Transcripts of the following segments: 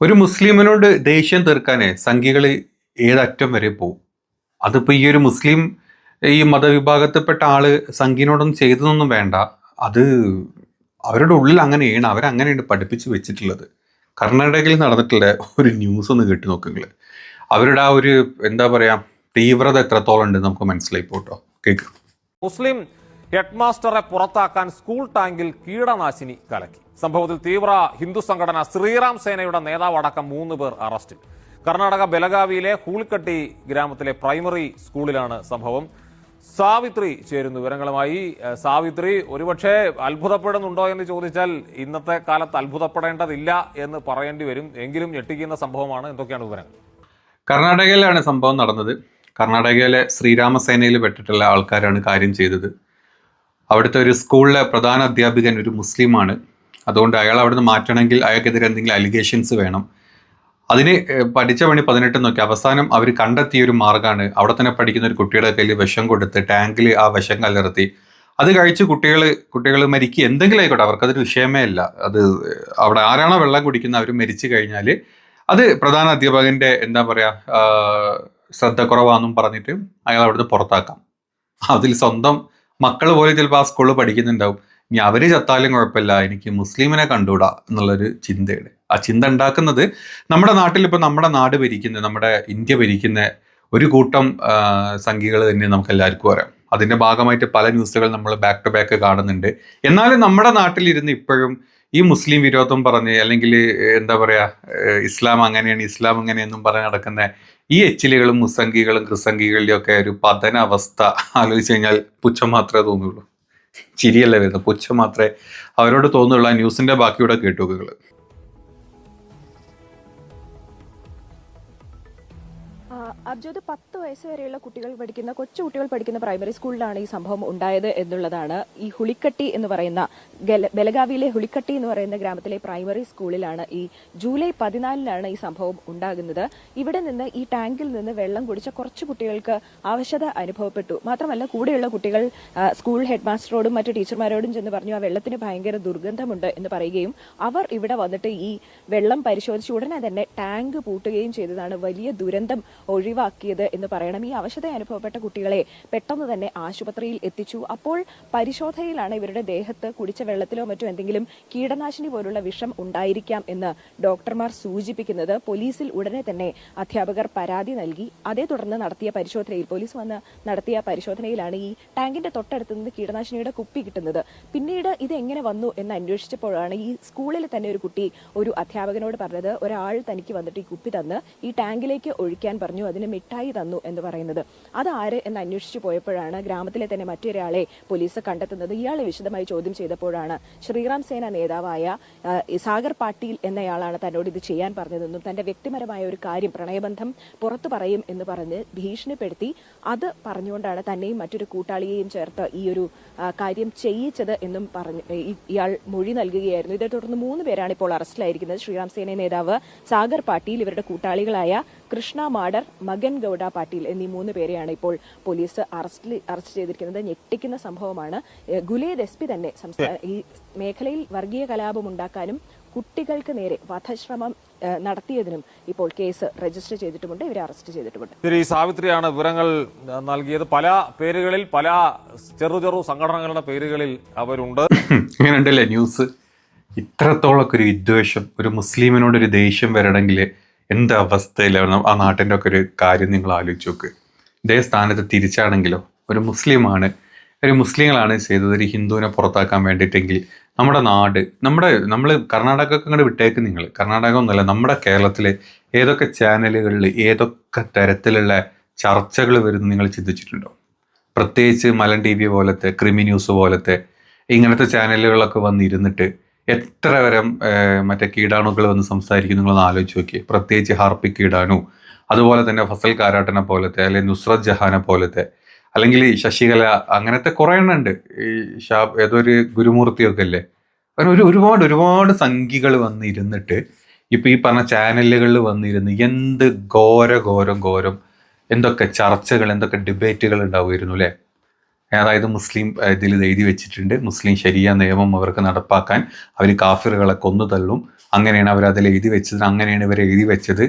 ഒരു മുസ്ലിമിനോട് ദേഷ്യം തീർക്കാനേ സംഘികൾ ഏതറ്റം വരെ പോവും. അതിപ്പോൾ ഈ ഒരു മുസ്ലിം ഈ മതവിഭാഗത്തിൽപ്പെട്ട ആൾ സംഘിനോടൊന്നും ചെയ്തതൊന്നും വേണ്ട. അത് അവരുടെ ഉള്ളിൽ അങ്ങനെയാണ് അവരങ്ങനെയാണ് പഠിപ്പിച്ച് വെച്ചിട്ടുള്ളത്. കർണാടകയിൽ നടന്നിട്ടുള്ള ഒരു ന്യൂസ് ഒന്ന് കേട്ട് നോക്കുങ്ങൾ അവരുടെ ആ ഒരു എന്താ പറയുക തീവ്രത എത്രത്തോളം ഉണ്ട് നമുക്ക് മനസ്സിലായി പോട്ടോ. കേൾക്കാം മുസ്ലിം ഹെഡ്മാസ്റ്ററെ പുറത്താക്കാൻ സ്കൂൾ ടാങ്കിൽ കീടനാശിനി കലക്കി. സംഭവത്തിൽ തീവ്ര ഹിന്ദു സംഘടന ശ്രീറാം സേനയുടെ നേതാവ് അടക്കം മൂന്ന് പേർ അറസ്റ്റിൽ. കർണാടക ബലഗാവിയിലെ ഹൂളിക്കട്ടി ഗ്രാമത്തിലെ പ്രൈമറി സ്കൂളിലാണ് സംഭവം. സാവിത്രി ചേരുന്നു വിവരങ്ങളുമായി. സാവിത്രി ഒരുപക്ഷെ അത്ഭുതപ്പെടുന്നുണ്ടോ എന്ന് ചോദിച്ചാൽ ഇന്നത്തെ കാലത്ത് അത്ഭുതപ്പെടേണ്ടതില്ല എന്ന് പറയേണ്ടി വരും. എങ്കിലും ഞെട്ടിക്കുന്ന സംഭവമാണ്. എന്തൊക്കെയാണ് വിവരങ്ങൾ? കർണാടകയിലാണ് സംഭവം നടന്നത്. കർണാടകയിലെ ശ്രീരാമസേനയിൽ പെട്ടിട്ടുള്ള ആൾക്കാരാണ് കാര്യം ചെയ്തത്. അവിടുത്തെ ഒരു സ്കൂളിലെ പ്രധാന അധ്യാപികൻ ഒരു മുസ്ലിമാണ്. അതുകൊണ്ട് അയാൾ അവിടുന്ന് മാറ്റണമെങ്കിൽ അയാൾക്കെതിരെ എന്തെങ്കിലും അലിഗേഷൻസ് വേണം. അതിന് പഠിച്ച പണി പതിനെട്ട് നോക്കി. അവസാനം അവർ കണ്ടെത്തിയ ഒരു മാർഗമാണ്. അവിടെ തന്നെ പഠിക്കുന്ന ഒരു കുട്ടിയുടെ കയ്യിൽ വിഷം കൊടുത്ത് ടാങ്കിൽ ആ വിഷം കലർത്തി അത് കഴിച്ച് കുട്ടികൾ കുട്ടികൾ മരിക്കുക. എന്തെങ്കിലും ആയിക്കോട്ടെ. അവർക്കതൊരു വിഷയമേ അല്ല. അത് അവിടെ ആരാണോ വെള്ളം കുടിക്കുന്നത് അവർ മരിച്ചു കഴിഞ്ഞാൽ അത് പ്രധാന അധ്യാപകന്റെ എന്താ പറയുക ശ്രദ്ധക്കുറവാണെന്നും പറഞ്ഞിട്ട് അയാൾ അവിടുന്ന് പുറത്താക്കാം. അതിൽ സ്വന്തം മക്കൾ പോലും ചിലപ്പോൾ ആ സ്കൂളിൽ പഠിക്കുന്നുണ്ടാവും. ഇനി അവർ ചത്താലും കുഴപ്പമില്ല. എനിക്ക് മുസ്ലിമിനെ കണ്ടുകൂടാ എന്നുള്ളൊരു ചിന്തയുണ്ട് ആ ചിന്ത ഉണ്ടാക്കുന്നത് നമ്മുടെ നാട്ടിൽ ഇപ്പൊ നമ്മുടെ നാട് ഭരിക്കുന്ന നമ്മുടെ ഇന്ത്യ ഭരിക്കുന്ന ഒരു കൂട്ടം സംഖ്യകൾ തന്നെ നമുക്ക് എല്ലാവർക്കും അറിയാം. അതിന്റെ ഭാഗമായിട്ട് പല ന്യൂസുകൾ നമ്മൾ ബാക്ക് ടു ബാക്ക് കാണുന്നുണ്ട്. എന്നാലും നമ്മുടെ നാട്ടിലിരുന്ന് ഇപ്പോഴും ഈ മുസ്ലിം വിരോധം പറഞ്ഞ് അല്ലെങ്കിൽ എന്താ പറയാ ഇസ്ലാം അങ്ങനെയാണ് ഇസ്ലാം അങ്ങനെയെന്നും പറഞ്ഞ് നടക്കുന്ന ഈ എച്ചിലുകളും മുസംഗികളും ക്രിസംഗികളുടെയും ഒക്കെ ഒരു പതന അവസ്ഥ ആലോചിച്ച് കഴിഞ്ഞാൽ പുച്ഛം മാത്രമേ തോന്നുള്ളൂ. ചിരിയല്ല വരുന്നത്? പുച്ഛം മാത്രമേ അവരോട് തോന്നുള്ളൂ. ആ ന്യൂസിന്റെ ബാക്കിയൂടെ കേട്ടുകൾ അബ്ജോദ് പത്ത് വയസ്സ് വരെയുള്ള കുട്ടികൾ പഠിക്കുന്ന കൊച്ചു കുട്ടികൾ പഠിക്കുന്ന പ്രൈമറി സ്കൂളിലാണ് ഈ സംഭവം ഉണ്ടായത് എന്നുള്ളതാണ്. ഈ ഹുളിക്കട്ടി എന്ന് പറയുന്ന ബലഗാവിയിലെ ഹുളിക്കട്ടി എന്ന് പറയുന്ന ഗ്രാമത്തിലെ പ്രൈമറി സ്കൂളിലാണ് ഈ ജൂലൈ പതിനാലിനാണ് ഈ സംഭവം ഉണ്ടാകുന്നത്. ഇവിടെ നിന്ന് ഈ ടാങ്കിൽ നിന്ന് വെള്ളം കുടിച്ച കുറച്ച് കുട്ടികൾക്ക് ആവശ്യത അനുഭവപ്പെട്ടു. മാത്രമല്ല കൂടെയുള്ള കുട്ടികൾ സ്കൂൾ ഹെഡ് മാസ്റ്ററോടും മറ്റു ടീച്ചർമാരോടും ചെന്ന് പറഞ്ഞു ആ വെള്ളത്തിന് ഭയങ്കര ദുർഗന്ധമുണ്ട് എന്ന് പറയുകയും അവർ ഇവിടെ വന്നിട്ട് ഈ വെള്ളം പരിശോധിച്ച് ഉടനെ തന്നെ ടാങ്ക് പൂട്ടുകയും ചെയ്തതാണ് വലിയ ദുരന്തം ഒഴിവാക്കിയത് എന്ന് പറയണം. ഈ അവശത അനുഭവപ്പെട്ട കുട്ടികളെ പെട്ടെന്ന് തന്നെ ആശുപത്രിയിൽ എത്തിച്ചു. അപ്പോൾ പരിശോധനയിലാണ് ഇവരുടെ ദേഹത്ത് കുടിച്ച വെള്ളത്തിലോ മറ്റോ എന്തെങ്കിലും കീടനാശിനി പോലുള്ള വിഷം ഉണ്ടായിരിക്കാം എന്ന് ഡോക്ടർമാർ സൂചിപ്പിക്കുന്നത്. പോലീസിൽ ഉടനെ തന്നെ അധ്യാപകർ പരാതി നൽകി. അതേ തുടർന്ന് നടത്തിയ പരിശോധനയിൽ പോലീസ് വന്ന് നടത്തിയ പരിശോധനയിലാണ് ഈ ടാങ്കിന്റെ തൊട്ടടുത്ത് നിന്ന് കീടനാശിനിയുടെ കുപ്പി കിട്ടുന്നത്. പിന്നീട് ഇത് എങ്ങനെ വന്നു എന്ന് അന്വേഷിച്ചപ്പോഴാണ് ഈ സ്കൂളിൽ തന്നെ ഒരു കുട്ടി ഒരു അധ്യാപകനോട് പറഞ്ഞത് ഒരാൾ തനിക്ക് വന്നിട്ട് ഈ കുപ്പി തന്ന് ഈ ടാങ്കിലേക്ക് ഒഴിക്കാൻ പറഞ്ഞു. അതിന് മിഠായി തന്നു എന്ന് പറയുന്നത്. അത് എന്ന് അന്വേഷിച്ചു പോയപ്പോഴാണ് ഗ്രാമത്തിലെ തന്നെ മറ്റൊരാളെ പോലീസ് കണ്ടെത്തുന്നത്. ഇയാളെ വിശദമായി ചോദ്യം ചെയ്തപ്പോഴാണ് ശ്രീറാം സേന നേതാവായ സാഗർ പാട്ടീൽ എന്നയാളാണ് തന്നോട് ഇത് ചെയ്യാൻ പറഞ്ഞതെന്നും തന്റെ വ്യക്തിപരമായ ഒരു കാര്യം പ്രണയബന്ധം പുറത്തു പറയും എന്ന് പറഞ്ഞ് ഭീഷണിപ്പെടുത്തി. അത് പറഞ്ഞുകൊണ്ടാണ് തന്നെയും മറ്റൊരു കൂട്ടാളിയെയും ചേർത്ത് ഈ ഒരു കാര്യം ചെയ്യിച്ചത് എന്നും പറഞ്ഞു ഇയാൾ മൊഴി നൽകുകയായിരുന്നു. ഇതേ തുടർന്ന് മൂന്ന് പേരാണ് ഇപ്പോൾ അറസ്റ്റിലായിരിക്കുന്നത്. ശ്രീറാം സേന നേതാവ് സാഗർ പാട്ടീൽ ഇവരുടെ കൂട്ടാളികളായ കൃഷ്ണ മാഡർ മകൻ ഗൌഡ പാട്ടീൽ എന്നീ മൂന്ന് പേരെയാണ് ഇപ്പോൾ പോലീസ് അറസ്റ്റിൽ അറസ്റ്റ് ചെയ്തിരിക്കുന്നത്. ഞെട്ടിക്കുന്ന സംഭവമാണ്. ഗുലേദ് എസ് പി തന്നെ ഈ മേഖലയിൽ വർഗീയ കലാപം ഉണ്ടാക്കാനും കുട്ടികൾക്ക് നേരെ വധശ്രമം നടത്തിയതിനും ഇപ്പോൾ കേസ് രജിസ്റ്റർ ചെയ്തിട്ടുമുണ്ട്. ഇവരെ അറസ്റ്റ് ചെയ്തിട്ടുമുണ്ട്. ശരി സാവിത്രിയാണ് വിവരങ്ങൾ നൽകിയത്. പല പേരുകളിൽ പല ചെറു ചെറു സംഘടനകളുടെ പേരുകളിൽ അവരുണ്ട്. ഇങ്ങനെയുണ്ടല്ലേ ന്യൂസ്? ഇത്രത്തോളം ഒരു വിദ്വേഷം ഒരു മുസ്ലിമിനോട് ഒരു ദേഷ്യം വരണമെങ്കിൽ എന്ത് അവസ്ഥയിലാണ് ആ നാട്ടിന്റെ ഒക്കെ ഒരു കാര്യം നിങ്ങൾ ആലോചിച്ച് നോക്ക്. ഇതേ സ്ഥാനത്ത് തിരിച്ചാണെങ്കിലോ ഒരു മുസ്ലിമാണ് ഒരു മുസ്ലിങ്ങളാണ് ചെയ്തത് ഒരു ഹിന്ദുവിനെ പുറത്താക്കാൻ വേണ്ടിയിട്ടെങ്കിൽ നമ്മുടെ നാട് നമ്മുടെ നമ്മൾ കർണാടകക്ക് അങ്ങോട്ട് വിട്ടേക്ക് നിങ്ങൾ. കർണാടക ഒന്നുമല്ല നമ്മുടെ കേരളത്തിൽ ഏതൊക്കെ ചാനലുകളിൽ ഏതൊക്കെ തരത്തിലുള്ള ചർച്ചകൾ വരുന്നു നിങ്ങൾ ചിന്തിച്ചിട്ടുണ്ടോ? പ്രത്യേകിച്ച് മലൻ ടി വി പോലത്തെ ക്രിമി ന്യൂസ് പോലത്തെ ഇങ്ങനത്തെ ചാനലുകളൊക്കെ വന്നിരുന്നിട്ട് എത്ര വരം മറ്റേ കീടാണുക്കൾ വന്ന് സംസാരിക്കുന്നു നിങ്ങളൊന്ന് ആലോചിച്ച് നോക്കി പ്രത്യേകിച്ച് ഹാർപ്പിക് കീടാണു. അതുപോലെ തന്നെ ഫസൽ കാരാട്ടനെ പോലത്തെ അല്ലെങ്കിൽ നുസ്രത് ജഹാനെ പോലത്തെ അല്ലെങ്കിൽ ശശികല അങ്ങനത്തെ കുറേ എണ്ണം ഉണ്ട്. ഈ ഷാ ഏതൊരു ഗുരുമൂർത്തിയൊക്കെ അല്ലേ അങ്ങനെ ഒരു ഒരുപാട് ഒരുപാട് സംഖ്യകൾ വന്നിരുന്നിട്ട് ഇപ്പം ഈ പറഞ്ഞ ചാനലുകളിൽ വന്നിരുന്ന് എന്ത് ഘോര ഘോരം ഘോരം എന്തൊക്കെ ചർച്ചകൾ എന്തൊക്കെ ഡിബേറ്റുകൾ ഉണ്ടാവുമായിരുന്നു അല്ലേ? അതായത് മുസ്ലിം ഇതിൽ എഴുതി വെച്ചിട്ടുണ്ട്. മുസ്ലിം ശരിയ നിയമം അവർക്ക് നടപ്പാക്കാൻ അവർ കാഫിറുകളെ കൊന്നു തള്ളും. അങ്ങനെയാണ് അവർ അതിൽ എഴുതി വെച്ചത്. അങ്ങനെയാണ് ഇവർ എഴുതി വെച്ചത്.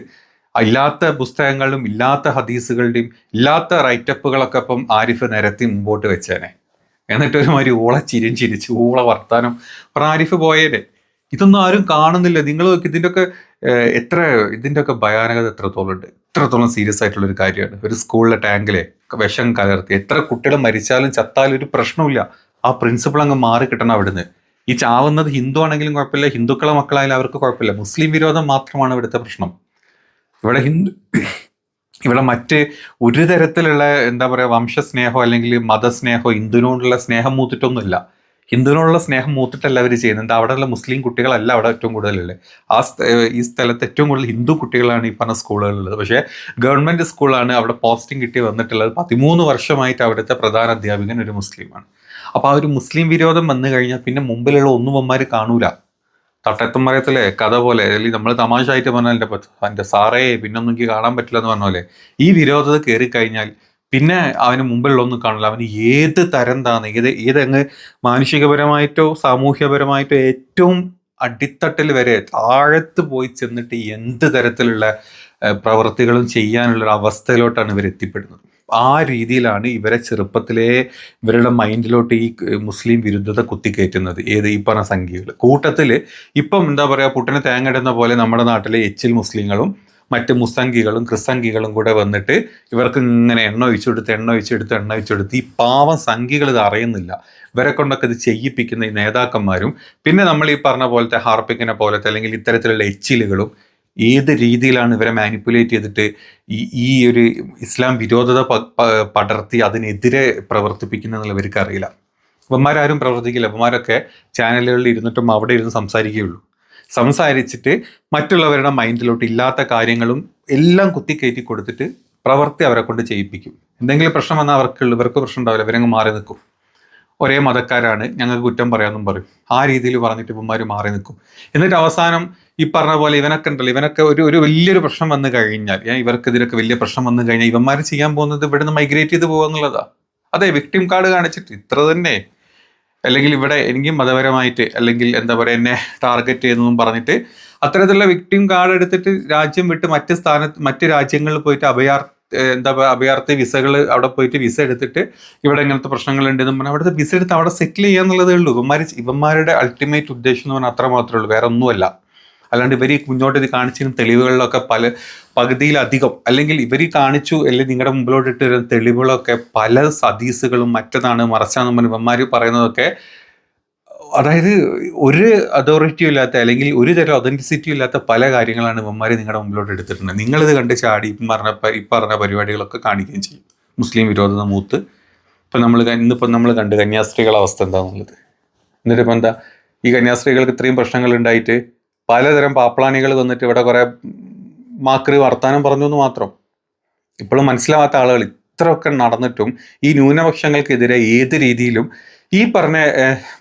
ഇല്ലാത്ത പുസ്തകങ്ങളിലും ഇല്ലാത്ത ഹദീസുകളുടെയും ഇല്ലാത്ത റൈറ്റപ്പുകളൊക്കെ ഇപ്പം ആരിഫ് നിരത്തി മുമ്പോട്ട് വെച്ചേനെ. എന്നിട്ട് ഒരുമാതിരി ഊള ചിരിയും ചിരിച്ച് ഊള വർത്താനം പറഞ്ഞ ആരിഫ് പോയേനെ. ഇതൊന്നും ആരും കാണുന്നില്ല. നിങ്ങൾ ഇതിന്റെയൊക്കെ എത്ര ഇതിന്റെയൊക്കെ ഭയാനകത എത്രത്തോളം ഉണ്ട്. എത്രത്തോളം സീരിയസ് ആയിട്ടുള്ള ഒരു കാര്യമാണ്. ഒരു സ്കൂളിലെ ടാങ്കിലെ വിഷം കലർത്തി എത്ര കുട്ടികൾ മരിച്ചാലും ചത്താലും ഒരു പ്രശ്നമില്ല ആ പ്രിൻസിപ്പൾ അങ്ങ് മാറി കിട്ടണം അവിടുന്ന്. ഈ ചാവുന്നത് ഹിന്ദു ആണെങ്കിലും കുഴപ്പമില്ല. ഹിന്ദുക്കളെ മക്കളായാലും അവർക്ക് കുഴപ്പമില്ല. മുസ്ലിം വിരോധം മാത്രമാണ് ഇവിടുത്തെ പ്രശ്നം. ഇവിടെ ഹിന്ദു ഇവിടെ മറ്റ് ഒരു തരത്തിലുള്ള എന്താ പറയുക വംശസ്നേഹോ അല്ലെങ്കിൽ മതസ്നേഹോ ഹിന്ദുവിനോടുള്ള സ്നേഹം മൂത്തിട്ടൊന്നുമില്ല. ഹിന്ദുവിനോടുള്ള സ്നേഹം മൂത്തിട്ടല്ല അവർ ചെയ്യുന്നുണ്ട് അവിടെയുള്ള മുസ്ലിം കുട്ടികളല്ല അവിടെ ഏറ്റവും കൂടുതലുള്ളത്. ആ ഈ സ്ഥലത്ത് ഏറ്റവും കൂടുതൽ ഹിന്ദു കുട്ടികളാണ് ഈ പറഞ്ഞ സ്കൂളുകളിലുള്ളത്. പക്ഷേ ഗവൺമെന്റ് സ്കൂളാണ് അവിടെ പോസ്റ്റിംഗ് കിട്ടി വന്നിട്ടുള്ളത് പതിമൂന്ന് വർഷമായിട്ട് അവിടുത്തെ പ്രധാന അധ്യാപകൻ ഒരു മുസ്ലിമാണ്. അപ്പോൾ ആ ഒരു മുസ്ലിം വിരോധം വന്നു കഴിഞ്ഞാൽ പിന്നെ മുമ്പിലുള്ള ഒന്നും അമ്മമാർ കാണൂല. തട്ടത്തും മറയത്തിലെ കഥ പോലെ അല്ലെങ്കിൽ നമ്മൾ തമാശ ആയിട്ട് പറഞ്ഞാൽ എന്റെ എന്റെ സാറേ പിന്നൊന്നും എനിക്ക് കാണാൻ പറ്റില്ല എന്ന് പറഞ്ഞ പോലെ ഈ വിരോധത കയറി കഴിഞ്ഞാൽ പിന്നെ അവന് മുമ്പുള്ള ഒന്നും കാണില്ല. അവന് ഏത് തരം താന്ന് ഏത് ഏതങ്ങ് മാനുഷികപരമായിട്ടോ സാമൂഹ്യപരമായിട്ടോ ഏറ്റവും അടിത്തട്ടിൽ വരെ താഴത്ത് പോയി ചെന്നിട്ട് എന്ത് തരത്തിലുള്ള പ്രവൃത്തികളും ചെയ്യാനുള്ള ഒരു അവസ്ഥയിലോട്ടാണ് ഇവർ എത്തിപ്പെടുന്നത്. ആ രീതിയിലാണ് ഇവരെ ചെറുപ്പത്തിലെ ഇവരുടെ മൈൻഡിലോട്ട് ഈ മുസ്ലിം വിരുദ്ധത കുത്തിക്കയറ്റുന്നത്. ഏത് ഈ പറഞ്ഞ സംഖ്യകൾ കൂട്ടത്തിൽ ഇപ്പം എന്താ പറയുക പുട്ടിന് തേങ്ങ ഇടുന്ന പോലെ നമ്മുടെ നാട്ടിലെ എച്ചിൽ മുസ്ലിങ്ങളും മറ്റ് മുസംഗികളും ക്രിസംഗികളും കൂടെ വന്നിട്ട് ഇവർക്ക് ഇങ്ങനെ എണ്ണ ഒഴിച്ചെടുത്ത് എണ്ണ ഒഴിച്ചെടുത്ത് എണ്ണ ഒഴിച്ചെടുത്ത് ഈ പാവം സംഖ്യകൾ ഇത് അറിയുന്നില്ല. ഇവരെ കൊണ്ടൊക്കെ ഇത് ചെയ്യിപ്പിക്കുന്ന ഈ നേതാക്കന്മാരും പിന്നെ നമ്മൾ ഈ പറഞ്ഞ പോലത്തെ ഹാർപ്പിക്കിനെ പോലത്തെ അല്ലെങ്കിൽ ഇത്തരത്തിലുള്ള എച്ചിലുകളും ഏത് രീതിയിലാണ് ഇവരെ മാനിപ്പുലേറ്റ് ചെയ്തിട്ട് ഈ ഈ ഒരു ഇസ്ലാം വിരോധത പടർത്തി അതിനെതിരെ പ്രവർത്തിപ്പിക്കുന്നതെന്നുള്ള ഇവർക്ക് അറിയില്ല. ഇവന്മാരാരും പ്രവർത്തിക്കില്ല. ഇവന്മാരൊക്കെ ചാനലുകളിൽ ഇരുന്നിട്ടും അവിടെ ഇരുന്ന് സംസാരിക്കുകയുള്ളൂ. സംസാരിച്ചിട്ട് മറ്റുള്ളവരുടെ മൈൻഡിലോട്ട് ഇല്ലാത്ത കാര്യങ്ങളും എല്ലാം കുത്തിക്കയറ്റി കൊടുത്തിട്ട് പ്രവൃത്തി അവരെ കൊണ്ട് ചെയ്യിപ്പിക്കും. എന്തെങ്കിലും പ്രശ്നം വന്നാൽ അവർക്ക് ഇവർക്ക് പ്രശ്നം ഉണ്ടാവില്ല. ഇവരങ്ങ് മാറി നിൽക്കും. ഒരേ മതക്കാരാണ്. ഞങ്ങൾക്ക് കുറ്റം പറയാമെന്നും പറയും. ആ രീതിയിൽ പറഞ്ഞിട്ട് ഇവന്മാർ മാറി നിൽക്കും. എന്നിട്ട് അവസാനം ഈ പറഞ്ഞ പോലെ ഇവനൊക്കെ ഉണ്ടല്ലോ. ഇവനൊക്കെ ഒരു ഒരു വലിയൊരു പ്രശ്നം വന്നു കഴിഞ്ഞാൽ ഏ, ഇവർക്കെതിരൊക്കെ വലിയ പ്രശ്നം വന്നു കഴിഞ്ഞാൽ ഇവന്മാർ ചെയ്യാൻ പോകുന്നത് ഇവിടുന്ന് മൈഗ്രേറ്റ് ചെയ്ത് പോകുക അതെ വിക്ടിം കാർഡ് കാണിച്ചിട്ട് ഇത്ര തന്നെ. അല്ലെങ്കിൽ ഇവിടെ എനിക്ക് മതപരമായിട്ട് അല്ലെങ്കിൽ എന്താ പറയുക എന്നെ ടാർഗറ്റ് ചെയ്യുന്നതും പറഞ്ഞിട്ട് അത്തരത്തിലുള്ള വിക്ടിം കാർഡ് എടുത്തിട്ട് രാജ്യം വിട്ട് മറ്റ് സ്ഥാനത്ത് മറ്റ് രാജ്യങ്ങളിൽ പോയിട്ട് അഭയാർ എന്താ പറയുക അഭയാർത്ഥി വിസകൾ അവിടെ പോയിട്ട് വിസ എടുത്തിട്ട് ഇവിടെ ഇങ്ങനത്തെ പ്രശ്നങ്ങൾ ഉണ്ട് എന്ന് പറഞ്ഞാൽ അവിടുത്തെ വിസ എടുത്ത് അവിടെ സെറ്റിൽ ചെയ്യാന്നുള്ളതേ ഉള്ളൂ. ഇവന്മാർ ഇവന്മാരുടെ അൾട്ടിമേറ്റ് ഉദ്ദേശം എന്ന് പറഞ്ഞാൽ അത്ര മാത്രമേ ഉള്ളൂ. വേറെ ഒന്നുമല്ല അല്ലാണ്ട് ഇവർ മുന്നോട്ട് ഇത് കാണിച്ചിരുന്ന തെളിവുകളിലൊക്കെ പല പകുതിയിലധികം. അല്ലെങ്കിൽ ഇവർ കാണിച്ചു അല്ലെങ്കിൽ നിങ്ങളുടെ മുമ്പിലോട്ട് ഇട്ട് വരുന്ന തെളിവുകളൊക്കെ പല സതീസുകളും മറ്റതാണ് മറച്ചാന്ന് പറഞ്ഞ് ഇവന്മാർ പറയുന്നതൊക്കെ അതായത് ഒരു അതോറിറ്റിയും ഇല്ലാത്ത അല്ലെങ്കിൽ ഒരു തരം ഒതന്റിസിറ്റിയും ഇല്ലാത്ത പല കാര്യങ്ങളാണ് ഇവന്മാർ നിങ്ങളുടെ മുമ്പിലോട്ട് എടുത്തിട്ടുണ്ട് നിങ്ങളിത് കണ്ട് ചാടി ഇപ്പം പറഞ്ഞ പ- ഈ പറഞ്ഞ പരിപാടികളൊക്കെ കാണിക്കുകയും ചെയ്യും. മുസ്ലിം വിരോധത മൂത്ത്. ഇപ്പം നമ്മൾ ഇന്നിപ്പം നമ്മൾ കണ്ട് കന്യാസ്ത്രീകളുടെ അവസ്ഥ എന്താണെന്നുള്ളത് എന്നിട്ട് ഇപ്പം എന്താ? ഈ കന്യാസ്ത്രീകൾക്ക് ഇത്രയും പ്രശ്നങ്ങൾ ഉണ്ടായിട്ട് പലതരം പാപ്പ്ളാനികൾ വന്നിട്ട് ഇവിടെ കുറെ മാക്രി വർത്താനം പറഞ്ഞു എന്ന് മാത്രം. ഇപ്പോഴും മനസ്സിലാവാത്ത ആളുകൾ ഇത്രയൊക്കെ നടന്നിട്ടും ഈ ന്യൂനപക്ഷങ്ങൾക്കെതിരെ ഏത് രീതിയിലും ഈ പറഞ്ഞ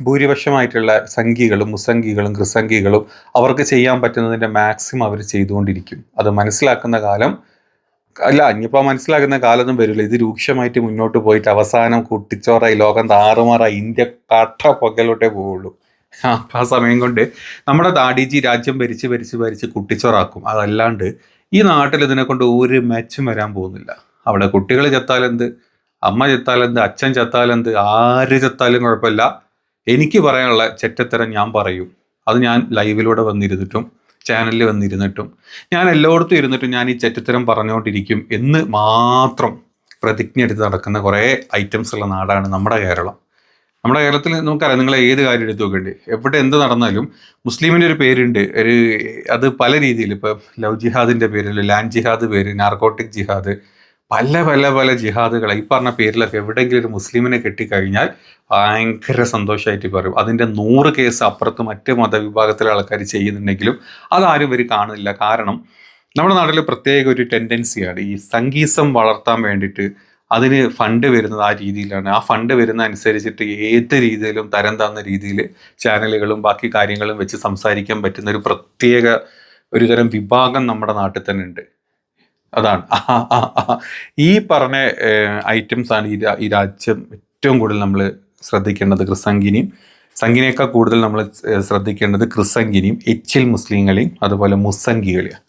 ഭൂരിപക്ഷമായിട്ടുള്ള സംഖികളും മുസംഖികളും ക്രിസംഘികളും അവർക്ക് ചെയ്യാൻ പറ്റുന്നതിന്റെ മാക്സിമം അവർ ചെയ്തുകൊണ്ടിരിക്കും. അത് മനസ്സിലാക്കുന്ന കാലം അല്ല ഇനിയിപ്പോൾ മനസ്സിലാക്കുന്ന കാലമൊന്നും വരില്ല. ഇത് രൂക്ഷമായിട്ട് മുന്നോട്ട് പോയിട്ട് അവസാനം കുട്ടിച്ചോറായി ലോകം താറുമാറായി ഇന്ത്യ കട്ട പൊക്കലോട്ടേ പോവുള്ളൂ. ആ, സമയം കൊണ്ട് നമ്മുടെ ദാഡിജി രാജ്യം ഭരിച്ച് ഭരിച്ച് ഭരിച്ച് കുട്ടിച്ചോറാക്കും. അതല്ലാണ്ട് ഈ നാട്ടിൽ ഇതിനെ കൊണ്ട് ഒരു മെച്ചം വരാൻ പോകുന്നില്ല. അവിടെ കുട്ടികൾ ചത്താലെന്ത്? അമ്മ ചത്താലെന്ത്? അച്ഛൻ ചത്താലെന്ത്? ആര് ചത്താലും കുഴപ്പമില്ല. എനിക്ക് പറയാനുള്ള ചെറ്റത്തരം ഞാൻ പറയും. അത് ഞാൻ ലൈവിലൂടെ വന്നിരുന്നിട്ടും ചാനലിൽ വന്നിരുന്നിട്ടും ഞാൻ എല്ലായിടത്തും ഇരുന്നിട്ടും ഞാൻ ഈ ചെറ്റത്തരം പറഞ്ഞുകൊണ്ടിരിക്കും എന്ന് മാത്രം പ്രതിജ്ഞ എടുത്ത് നടക്കുന്ന കുറേ ഐറ്റംസ് ഉള്ള നാടാണ് നമ്മുടെ കേരളം. നമ്മുടെ കേരളത്തിൽ നമുക്കറിയാം നിങ്ങൾ ഏത് കാര്യം എടുത്തു നോക്കണ്ടേ? എവിടെ എന്ത് നടന്നാലും മുസ്ലിമിന്റെ ഒരു പേരുണ്ട്. ഒരു അത് പല രീതിയിൽ ഇപ്പോൾ ലവ് ജിഹാദിന്റെ പേരിൽ ലാൻഡ് ജിഹാദ് പേര് നാർക്കോട്ടിക് ജിഹാദ് പല പല പല ജിഹാദുകൾ ഈ പറഞ്ഞ പേരിലൊക്കെ എവിടെയെങ്കിലും ഒരു മുസ്ലിമിനെ കെട്ടിക്കഴിഞ്ഞാൽ ഭയങ്കര സന്തോഷമായിട്ട് പറയും. അതിന്റെ നൂറ് കേസ് അപ്പുറത്ത് മറ്റ് മതവിഭാഗത്തിലെ ആൾക്കാർ ചെയ്യുന്നുണ്ടെങ്കിലും അതാരും ഇവർ കാണുന്നില്ല. കാരണം നമ്മുടെ നാട്ടിൽ പ്രത്യേക ഒരു ടെൻഡൻസിയാണ് ഈ സംഗീസം വളർത്താൻ വേണ്ടിയിട്ട് അതിന് ഫണ്ട് വരുന്നത് ആ രീതിയിലാണ്. ആ ഫണ്ട് വരുന്ന അനുസരിച്ചിട്ട് ഏത് രീതിയിലും തരം താന്ന രീതിയിൽ ചാനലുകളും ബാക്കി കാര്യങ്ങളും വെച്ച് സംസാരിക്കാൻ പറ്റുന്ന ഒരു പ്രത്യേക ഒരു തരം വിഭാഗം നമ്മുടെ നാട്ടിൽ തന്നെ ഉണ്ട്. അതാണ്. ഈ പറഞ്ഞ ഐറ്റംസ് ആണ് ഈ ഈ രാജ്യം ഏറ്റവും കൂടുതൽ നമ്മൾ ശ്രദ്ധിക്കേണ്ടത് ക്രിസംഗിനിയും. സംഗിനേക്കാൾ കൂടുതൽ നമ്മൾ ശ്രദ്ധിക്കേണ്ടത് ക്രിസംഗിനിയും എച്ചിൽ മുസ്ലിങ്ങളെയും അതുപോലെ മുസ്സംഗികളെയും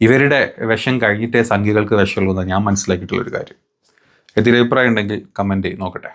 ഇവരുടെ വിഷം കഴിഞ്ഞിട്ടേ സംഖ്യകൾക്ക് വിഷമുള്ളൂ എന്നാണ് ഞാൻ മനസ്സിലാക്കിയിട്ടുള്ള ഒരു കാര്യം. എതിരഭിപ്രായം ഉണ്ടെങ്കിൽ കമന്റ് നോക്കട്ടെ.